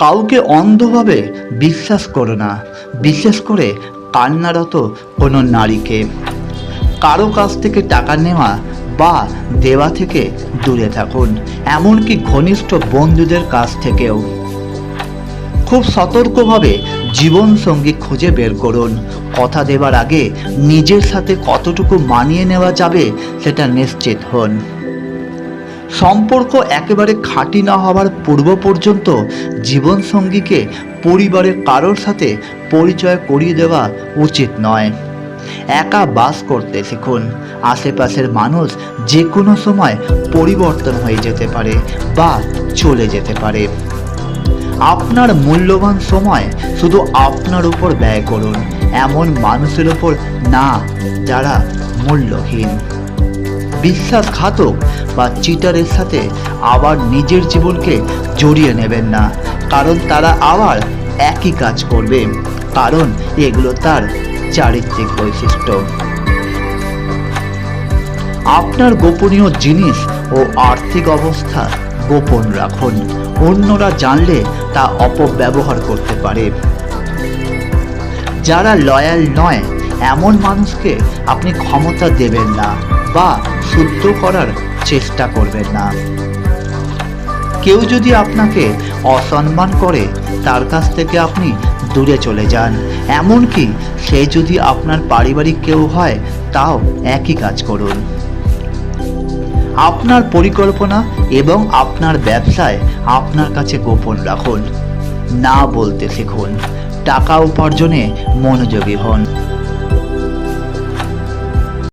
কাউকে অন্ধভাবে বিশ্বাস করো না। বিশেষ করে কান্নারত কোনো নারীকে। কারও কাছ থেকে টাকা নেওয়া বা দেওয়া থেকে দূরে থাকুন, এমনকি ঘনিষ্ঠ বন্ধুদের কাছ থেকেও। খুব সতর্কভাবে জীবনসঙ্গী খুঁজে বের করুন। কথা দেবার আগে নিজের সাথে কতটুকু মানিয়ে নেওয়া যাবে সেটা নিশ্চিত হন। সম্পর্ক একেবারে খাঁটি না হওয়ার পূর্ব পর্যন্ত জীবনসঙ্গীকে পরিবারের কারোর সাথে পরিচয় করিয়ে দেওয়া উচিত নয়। একা বাস করতে শিখুন। আশেপাশের মানুষ যে কোনো সময় পরিবর্তন হয়ে যেতে পারে বা চলে যেতে পারে। আপনার মূল্যবান সময় শুধু আপনার উপর ব্যয় করুন। এমন মানুষের উপর না, যারা মূল্যহীন। বিশ্বাসঘাতক বা চিটারের সাথে আবার নিজের জীবনকে জড়িয়ে নেবেন না। কারণ তারা আবার একই কাজ করবে। কারণ এগুলো তার চারিত্রিক বৈশিষ্ট্য। আপনার গোপনীয় জিনিস ও আর্থিক অবস্থা গোপন রাখুন। অন্যরা জানলে তা অপব্যবহার করতে পারে। যারা লয়াল নয় এমন মানুষকে আপনি ক্ষমতা দেবেন না বা শুদ্ধ করার চেষ্টা করবেন না। কেউ যদি আপনাকে অসম্মান করে, তার কাছ থেকে আপনি দূরে চলে যান। এমনকি সে যদি আপনার পারিবারিক কেউ হয়, তাও একই কাজ করুন। আপনার পরিকল্পনা এবং আপনার ব্যবসায় আপনার কাছে গোপন রাখুন। না বলতে শিখুন। টাকা উপার্জনে মনোযোগী হন।